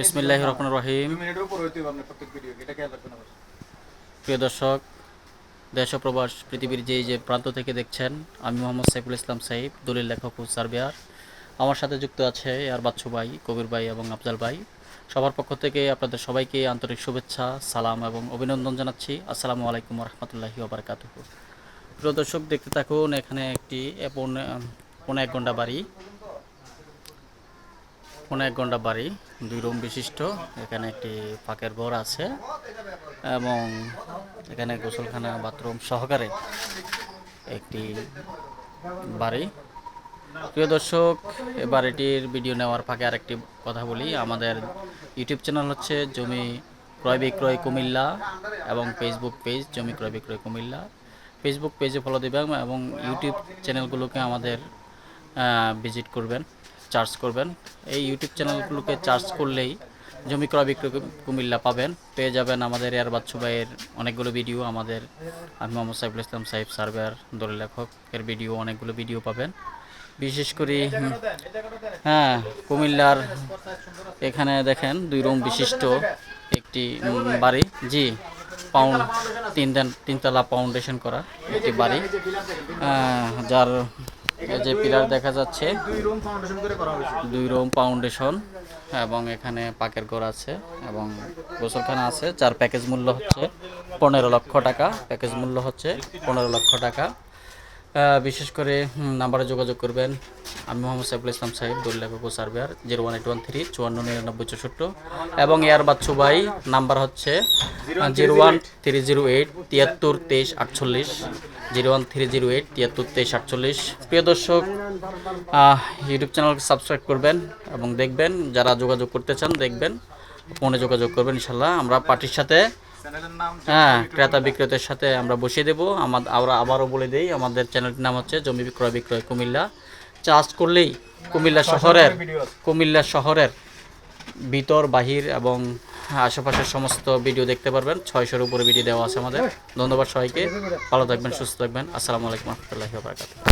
বিসমিল্লাহ রহমান রহিম। প্রিয় দর্শক দেশ প্রবাস পৃথিবীর যে যে প্রান্ত থেকে দেখছেন আমি মোহাম্মদ সাইফুল ইসলাম সাইফ দলিল লেখক ও সার্বিয়ার আমার সাথে যুক্ত আছে আর বাচ্চু ভাই কবির ভাই এবং আফজাল ভাই। সবার পক্ষ থেকে আপনাদের সবাইকে আন্তরিক শুভেচ্ছা সালাম এবং অভিনন্দন জানাচ্ছি। আসসালামু আলাইকুম রহমতুল্লাহি ওবরাকাতুহ। প্রিয় দর্শক দেখতে থাকুন এখানে একটি পৌনে এক ঘণ্টা বাড়ি। পৌনে এক ঘণ্টা বাড়ি, দুই রুম বিশিষ্ট, এখানে একটি পাকের ঘর আছে এবং এখানে গোসলখানা, বাথরুম সহকারে একটি বাড়ি। প্রিয় দর্শক, এ বাড়িটির ভিডিও নেওয়ার ফাঁকে আরেকটি কথা বলি। আমাদের ইউটিউব চ্যানেল হচ্ছে জমি ক্রয় বিক্রয় কুমিল্লা এবং ফেসবুক পেজ জমি ক্রয় বিক্রয় কুমিল্লা। ফেসবুক পেজে ফলো দেবেন এবং ইউটিউব চ্যানেলগুলোকে আমাদের ভিজিট করবেন চার্জ করবেন। এই ইউটিউব চ্যানেলগুলোকে চার্জ করলেই জমি ক্রয় বিক্রয় কুমিল্লা পাবেন। পেয়ে যাবেন আমাদের এয়ার বাচ্চু ভাইয়ের অনেকগুলো ভিডিও আমাদের আমি মোহাম্মদ সাইফুল ইসলাম সাহেব সার্ভেয়ার দলের লেখকের ভিডিও অনেকগুলো ভিডিও পাবেন। বিশেষ করে হ্যাঁ কুমিল্লার এখানে দেখেন দুই রুম বিশিষ্ট একটি বাড়ি। জি পাউন্ড তিন তিনতলা ফাউন্ডেশন করা একটি বাড়ি। যার যে পিলার দেখা যাচ্ছে, দুই রুম ফাউন্ডেশন এবং এখানে পাকের ঘর আছে এবং গোসলখানা আছে, যার প্যাকেজ মূল্য হচ্ছে পনেরো লক্ষ টাকা, প্যাকেজ মূল্য হচ্ছে পনেরো লক্ষ টাকা। বিশেষ করে নাম্বারে যোগাযোগ করবেন। আমি মোহাম্মদ সাইফুল ইসলাম সাহেব দলিলাকু surveyor, zero one eight one three, চুয়ান্ন নিরানব্বই চৌষট্টি। এবং এয়ার বাচ্চু ভাই নাম্বার হচ্ছে zero one three zero eight তিয়াত্তর তেইশ আটচল্লিশ। Zero one three zero eight তিয়াত্তর তেইশ আটচল্লিশ। প্রিয় দর্শক ইউটিউব চ্যানেলকে সাবস্ক্রাইব করবেন এবং দেখবেন, যারা যোগাযোগ করতে চান, দেখবেন, ফোনে যোগাযোগ করবেন ইনশাল্লাহ আমরা পার্টির সাথে হ্যাঁ ক্রেতা বিক্রেতার সাথে আমরা বসিয়ে দেবো। আমাদের আমরা আবারও বলে দিই আমাদের চ্যানেলটির নাম হচ্ছে জমি বিক্রয় বিক্রয় কুমিল্লা। চার্জ করলেই কুমিল্লা শহরের কুমিল্লা শহরের ভিতর বাহির এবং আশেপাশের সমস্ত ভিডিও দেখতে পারবেন। ছয়শোর উপরে ভিডিও দেওয়া আছে আমাদের। ধন্যবাদ সবাইকে। ভালো থাকবেন সুস্থ থাকবেন। আসসালামু আলাইকুম রহমতুল্লাহি বারকাত